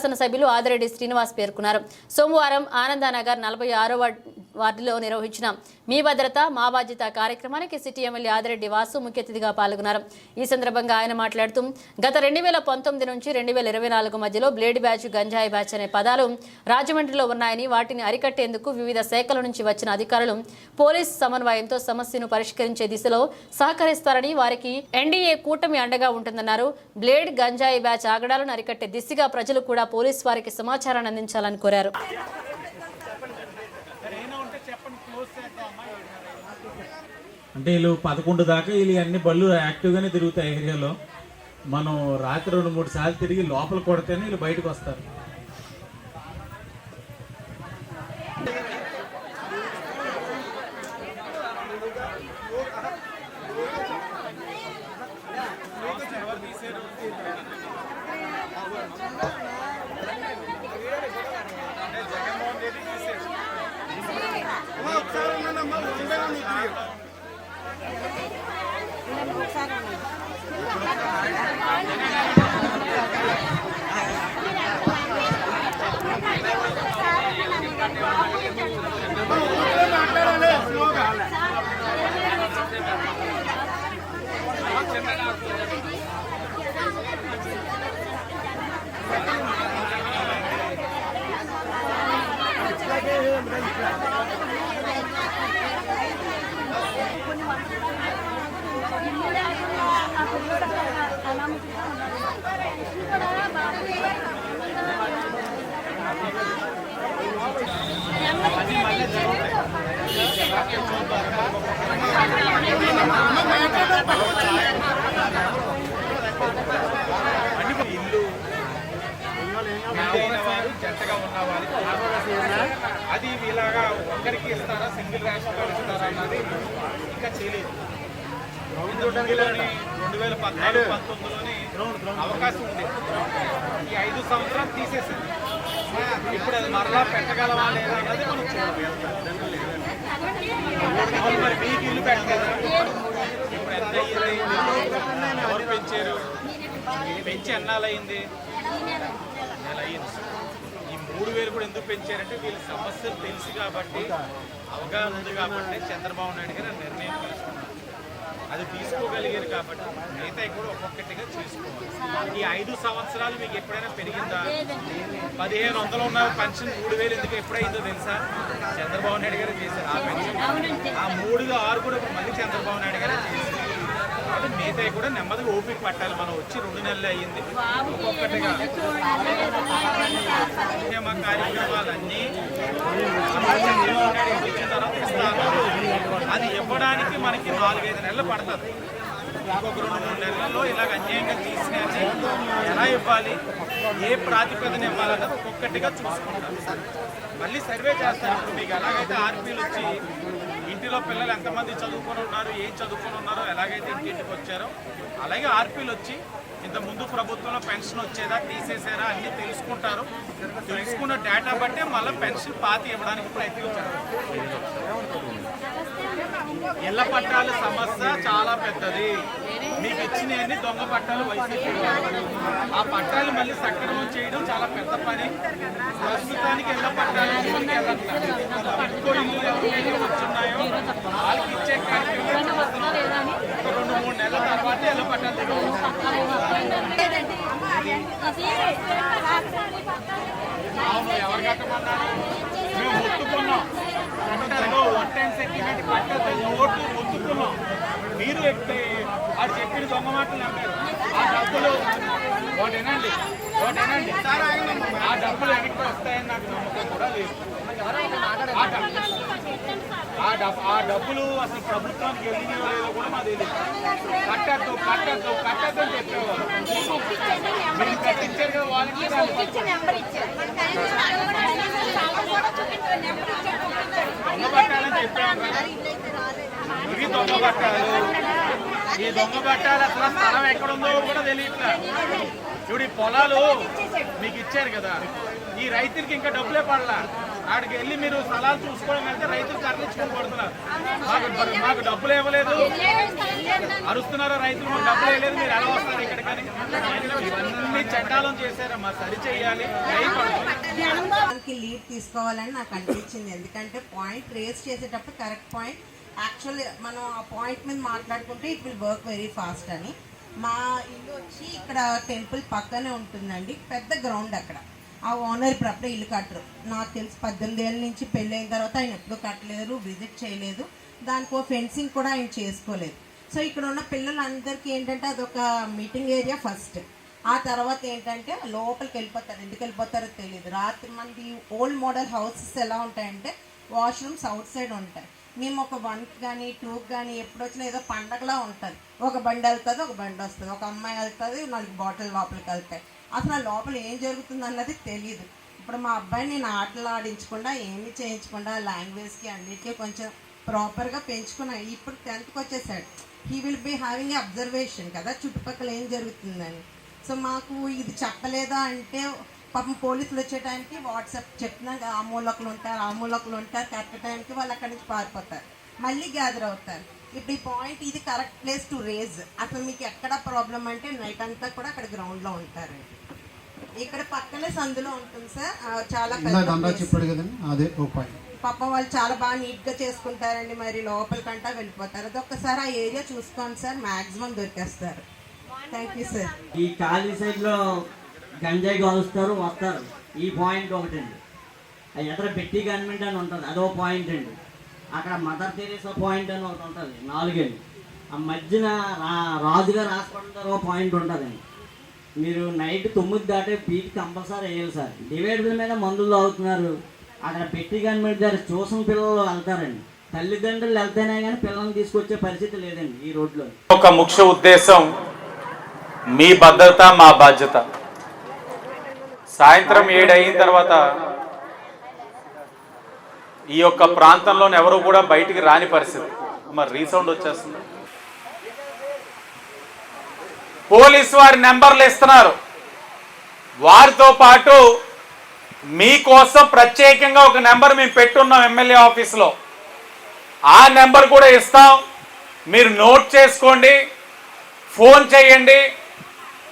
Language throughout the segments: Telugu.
శాసనసభ్యులు ఆదిరెడ్డి శ్రీనివాస్ పేర్కొన్నారు. సోమవారం ఆనందానగర్ నలభై ఆరో వార్డులో నిర్వహించిన మీ భద్రత మా బాధ్యత కార్యక్రమానికి సిటీ ఎమ్మెల్యే ఆదిరెడ్డి వాసు ముఖ్య అతిథిగా పాల్గొన్నారు. ఈ సందర్భంగా ఆయన మాట్లాడుతూ గత రెండు వేల పంతొమ్మిది నుంచి రెండు వేల ఇరవై నాలుగు మధ్యలో బ్లేడ్ బ్యాచ్ గంజాయి బ్యాచ్ అనే పదాలు రాజమండ్రిలో ఉన్నాయని వాటిని అరికట్టేందుకు వివిధ శాఖల నుంచి వచ్చిన అధికారులు పోలీస్ సమన్వయంతో సమస్యను పరిష్కరించే దిశలో సహకరిస్తారని వారికి ఎన్డీఏ కూటమి అండగా ఉంటుందన్నారు. బ్లేడ్ గంజాయి బ్యాచ్ ఆగడాలను అరికట్టే దిశగా ప్రజలు కూడా పోలీస్ వారికి సమాచారాన్ని అందించాలని కోరారు. అంటే వీళ్ళు పదకొండు దాకా వీళ్ళు అన్ని బళ్ళు యాక్టివ్గానే తిరుగుతాయి ఏరియాలో. మనం రాత్రి రెండు మూడు సార్లు తిరిగి లోపల కొడితేనే వీళ్ళు బయటకు వస్తారు. పెళ్ళైన వారు జంటగా ఉన్న వారికి అది ఇలాగా ఒక్కరికి ఇస్తారా? సింగిల్ రేషన్ కార్డు ఇస్తారా అన్నది ఇంకా తెలియదు ఇందులోని రెండు వేల పద్నాలుగు పంతొమ్మిదిలోని అవకాశం ఉండేది ఈ ఐదు సంవత్సరాలు తీసేసింది. ఇప్పుడు అది మరలా పెట్టగలమా లేదా అన్నది మనం చూడాలి. మరి మీకు ఇల్లు పెట్టగలరా ఇప్పుడు ఎంత అయ్యింది? ఎవరు పెంచారు? పెంచి ఎన్నాళ్ళయింది? నెల అయ్యింది. మూడు వేలు కూడా ఎందుకు పెంచారంటే వీళ్ళ సమస్యలు తెలుసు కాబట్టి అవగాహన ఉంది కాబట్టి చంద్రబాబు నాయుడు గారు నిర్ణయం తీసుకున్నారు. అది తీసుకోగలిగారు కాబట్టి మిగతా కూడా ఒక్కొక్కటిగా చేసుకోవాలి. ఈ ఐదు సంవత్సరాలు మీకు ఎప్పుడైనా పెరిగిందా? పదిహేను వందలు ఉన్న పెన్షన్ మూడు వేలు ఎందుకు ఎప్పుడైందో తెలుసా? చంద్రబాబు నాయుడు గారు చేశారు ఆ పెన్షన్. ఆ మూడులో ఆరు కూడా మళ్ళీ చంద్రబాబు నాయుడు గారు చేశారు. మిగతా కూడా నెమ్మదిగా ఓపిక పట్టాలి. మనం వచ్చి రెండు నెలలు అయ్యింది. ఒక్కొక్కటిగా సంక్షేమ కార్యక్రమాలన్నీ వచ్చిన తర్వాత ఇస్తాను. అది ఇవ్వడానికి మనకి నాలుగైదు నెలలు పడుతుంది. ఇంకొక రెండు మూడు నెలల్లో ఇలాగ అన్యాయంగా తీసుకెళ్ళి ఎలా ఇవ్వాలి? ఏ ప్రాతిపదన ఇవ్వాలన్నది ఒక్కొక్కటిగా చూసుకుంటాం. మళ్ళీ సర్వే చేస్తారు ఇప్పుడు మీకు ఎలాగైతే ఆర్పీలు వచ్చి ఇంటిలో పిల్లలు ఎంతమంది చదువుకొని ఉన్నారు ఏం చదువుకొని ఉన్నారో ఎలాగైతే ఇంటింటికి వచ్చారో అలాగే ఆర్పీలు వచ్చి ఇంత ముందు ప్రభుత్వంలో పెన్షన్ వచ్చేదా తీసేసారా అన్ని తెలుసుకుంటారు. తెలుసుకున్న డేటా బట్టే మళ్ళీ పెన్షన్ పాతి ఇవ్వడానికి ప్రయత్నించారు. ఇళ్ళ పట్టాల సమస్య చాలా పెద్దది మీకు ఇచ్చినవన్నీ దొంగ పట్టాలు వైసీపీ. ఆ పట్టాలు మళ్ళీ సక్రమం చేయడం చాలా పెద్ద పని ప్రస్తుతానికి ఇళ్ళ పట్టాలు. ఇంకో ఇల్లు ఎవరికైతే వచ్చున్నాయో వాళ్ళకి ఇచ్చే కార్యక్రమం చేస్తున్నాం. ఒక రెండు మూడు నెలల తర్వాత ఇళ్ళ పట్టాలు ఎవరు కట్టమన్నారు మేము మొత్తుకున్నాం వన్ టైం సెటిల్మెంట్ కట్టద్దని ఓటు మొత్తుకున్నాం మీరు వాడు చెప్పిన దొంగ మాటలు నమ్మారు ఆ డబ్బులు ఒకటేనండి ఒకటేనండి ఆ డబ్బులు వెనక్కి వస్తాయని నాకు నమ్మకం కూడా లేదు. ఆ డబ్బు ఆ డబ్బులు అసలు ప్రభుత్వానికి వెళ్ళినో లేదో కూడా మాకు తెలియదు కట్టద్దు కట్టద్దు కట్టద్దు అని చెప్పేవారు. మీరు కట్టించారు కదా వాళ్ళకి దొంగ పట్టాలని చెప్పాము కదా ఇవి దొంగ పట్టాలు. ఈ దొంగ పట్టాలు అసలు స్థలం ఎక్కడుందో కూడా తెలియట్లా. ఇప్పుడు ఈ పొలాలు మీకు ఇచ్చారు కదా. ఈ రైతులకి ఇంకా డబ్బులే పడలా. ఆడికి వెళ్ళి మీరు స్థలాలు చూసుకోవడం వెళ్తే రైతులు కర్ణించుకొని పడుతున్నారు. మాకు మాకు డబ్బులు ఇవ్వలేదు. అరుస్తున్నారా రైతులు? మాకు డబ్బులు ఇవ్వలేదు. మీరు ఎలా వస్తారు ఇక్కడికని? ఇవన్నీ చట్టాలను చేశారమ్మా. సరి చేయాలి లీడ్ తీసుకోవాలని నాకు అనిపించింది. ఎందుకంటే పాయింట్ రేస్ చేసేటప్పుడు కరెక్ట్ పాయింట్ యాక్చువల్లీ మనం ఆ పాయింట్ మీద మాట్లాడుకుంటే it will work very fast అని. మా ఇల్లు వచ్చి ఇక్కడ టెంపుల్ పక్కనే ఉంటుందండి. పెద్ద గ్రౌండ్ అక్కడ. ఆ ఓనర్ ఇప్పుడు అప్పుడే ఇల్లు కట్టరు. నాకు తెలిసి పద్దెనిమిది ఏళ్ళ నుంచి పెళ్ళి అయిన తర్వాత ఆయన ఎప్పుడు కట్టలేరు విజిట్ చేయలేదు. దానికో ఫెన్సింగ్ కూడా ఆయన చేసుకోలేదు. సో ఇక్కడ ఉన్న పిల్లలందరికీ ఏంటంటే అదొక మీటింగ్ ఏరియా ఫస్ట్ ఆ తర్వాత ఏంటంటే లోపలికి వెళ్ళిపోతారు. ఎందుకు వెళ్ళిపోతారో తెలియదు రాత్రి మంది ఓల్డ్ మోడల్ హౌసెస్ ఎలా ఉంటాయంటే వాష్రూమ్స్ అవుట్ సైడ్ ఉంటాయి. మేము ఒక వన్కి కానీ టూకి కానీ ఎప్పుడు వచ్చినా ఏదో పండగలా ఉంటుంది. ఒక బండి వెళ్తుంది ఒక బండి వస్తుంది. ఒక అమ్మాయి వెళ్తుంది నాలుగు బాటిల్ లోపలికి వెళ్తాయి అసలు ఆ లోపల ఏం జరుగుతుంది అన్నది తెలియదు ఇప్పుడు మా అబ్బాయి నేను ఆటలు ఆడించకుండా ఏమి చేయించకుండా లాంగ్వేజ్కి అన్నిటికీ కొంచెం ప్రాపర్గా పెంచుకున్నా ఇప్పుడు టెన్త్కి వచ్చేసాడు. He will be having observation కదా చుట్టుపక్కల ఏం జరుగుతుందని. సో మాకు ఇది చెప్పలేదా అంటే పాపం పోలీసులు వచ్చే టైంకి వాట్సాప్ చెప్పినా ఆ మూలకులు ఉంటారు ఆ మూలకులు ఉంటారు. కరెక్ట్ టైంకి వాళ్ళు అక్కడి నుంచి పారిపోతారు. మళ్ళీ గ్యాదర్ అవుతారు. ఇప్పుడు ఈ పాయింట్ ఇది కరెక్ట్ ప్లేస్ టు రేజ్ అసలు మీకు ఎక్కడ ప్రాబ్లం అంటే నైట్ అంతా కూడా అక్కడ గ్రౌండ్లో ఉంటారు. ఇక్కడ పక్కనే సందులో ఉంటుంది సార్. ఆ, చాలా. చెప్పాడు కదండి అదే పాపం వాళ్ళు చాలా బాగా నీట్గా చేసుకుంటారండి. మరి లోపలికంటా వెళ్ళిపోతారు. అది ఒక్కసారి ఆ ఏరియా చూసుకోండి సార్. మ్యాక్సిమం దొరికేస్తారు. థ్యాంక్ యూ సార్ ఈ ఖాళీ సైడ్లో గంజాయి కాలుస్తారు వస్తారు. ఈ పాయింట్ ఒకటండి. అది ఎదర పెట్టి గవర్నమెంట్ అని ఉంటుంది అదో పాయింట్ అండి. అక్కడ మదర్ తెరీసా పాయింట్ అని ఒకటి ఉంటుంది నాలుగేళ్ళు ఆ మధ్యన రా రాజుగారు రాసుకుంటారు దగ్గర ఒక పాయింట్ ఉంటుందండి. మీరు నైట్ తొమ్మిది దాటే పీకి కంపల్సరీ వేయాలి సార్. డివైడర్ల మీద మందులు తాగుతున్నారు. అక్కడ పెట్టి గవర్నమెంట్ దగ్గర చూసిన పిల్లలు వెళ్తారండి. తల్లిదండ్రులు వెళ్తేనే కానీ పిల్లల్ని తీసుకొచ్చే పరిస్థితి లేదండి ఈ రోడ్లో. ఒక ముఖ్య ఉద్దేశం మీ భద్రత మా బాధ్యత. సాయంత్రం ఏడు అయిన తర్వాత ఈ యొక్క ప్రాంతంలోని ఎవరు కూడా బయటికి రాని పరిస్థితి. మరి రీసౌండ్ వచ్చేస్తుంది. పోలీస్ వారి నెంబర్లు ఇస్తున్నారు. వారితో పాటు మీకోసం ప్రత్యేకంగా ఒక నెంబర్ మేము పెట్టున్నాం ఎమ్మెల్యే ఆఫీస్లో. ఆ నెంబర్ కూడా ఇస్తాం. మీరు నోట్ చేసుకోండి. ఫోన్ చేయండి.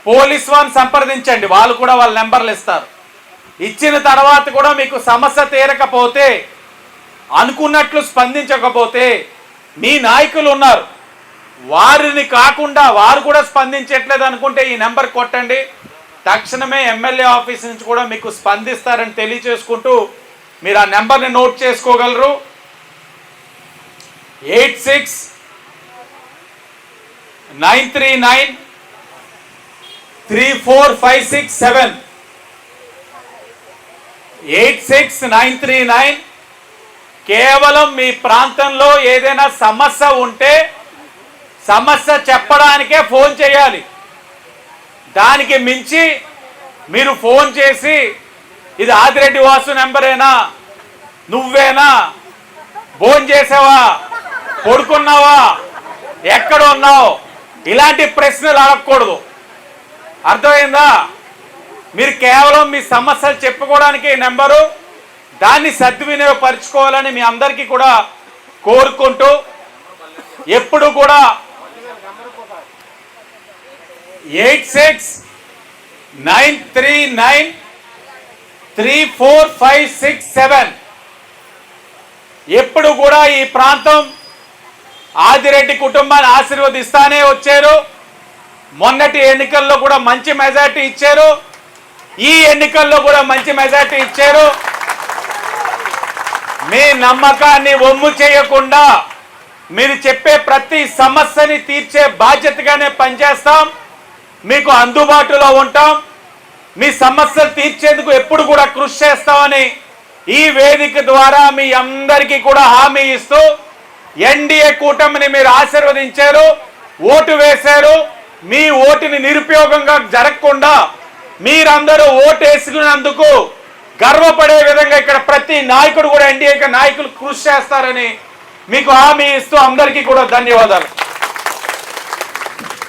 పోలీస్ వారిని సంప్రదించండి. వాళ్ళు కూడా వాళ్ళ నెంబర్లు ఇస్తారు. ఇచ్చిన తర్వాత కూడా మీకు సమస్య తీరకపోతే అనుకున్నట్లు స్పందించకపోతే మీ నాయకులు ఉన్నారు. వారిని కాకుండా వారు కూడా స్పందించట్లేదు అనుకుంటే ఈ నెంబర్ కొట్టండి. తక్షణమే ఎమ్మెల్యే ఆఫీస్ నుంచి కూడా మీకు స్పందిస్తారని తెలియచేసుకుంటూ మీరు ఆ నెంబర్ని నోట్ చేసుకోగలరు. Eight six nine three nine three four five six seven eight six nine three nine కేవలం మీ ప్రాంతంలో ఏదైనా సమస్య ఉంటే సమస్య చెప్పడానికే ఫోన్ చేయాలి. దానికి మించి మీరు ఫోన్ చేసి ఇది ఆదిరెడ్డి వాసు నెంబరేనా? నువ్వేనా? ఫోన్ చేసావా? పడుకున్నావా? ఎక్కడ ఉన్నావు? ఇలాంటి ప్రశ్నలు అడగకూడదు. అర్థమైందా? మీరు కేవలం మీ సమస్యలు చెప్పుకోవడానికి నెంబరు దాన్ని సద్వినియోగపరచుకోవాలని మీ అందరికీ కూడా కోరుకుంటూ ఎప్పుడు కూడా eight six nine three nine three four five six seven. ఎప్పుడు కూడా ఈ ప్రాంతం ఆదిరెడ్డి కుటుంబాన్ని ఆశీర్వదిస్తానే వచ్చారు. మొన్నటి ఎన్నికల్లో కూడా మంచి మెజార్టీ ఇచ్చారు. ఈ ఎన్నికల్లో కూడా మంచి మెజార్టీ ఇచ్చారు. మీ నమ్మకాన్ని ఒమ్ము చేయకుండా మీరు చెప్పే ప్రతి సమస్యని తీర్చే బాధ్యతగానే పనిచేస్తాం. మీకు అందుబాటులో ఉంటాం. మీ సమస్యలు తీర్చేందుకు ఎప్పుడు కూడా కృషి చేస్తామని ఈ వేదిక ద్వారా మీ అందరికీ కూడా హామీ ఇస్తూ ఎన్డీఏ కూటమిని మీరు ఆశీర్వదించారు ఓటు వేశారు. మీ ఓటుని నిరుపయోగంగా జరగకుండా మీరందరూ ఓటు వేసుకున్నందుకు గర్వపడే విధంగా ఇక్కడ ప్రతి నాయకుడు కూడా ఎన్డీఏ నాయకులు కృషి చేస్తారని మీకు హామీ ఇస్తూ అందరికీ కూడా ధన్యవాదాలు.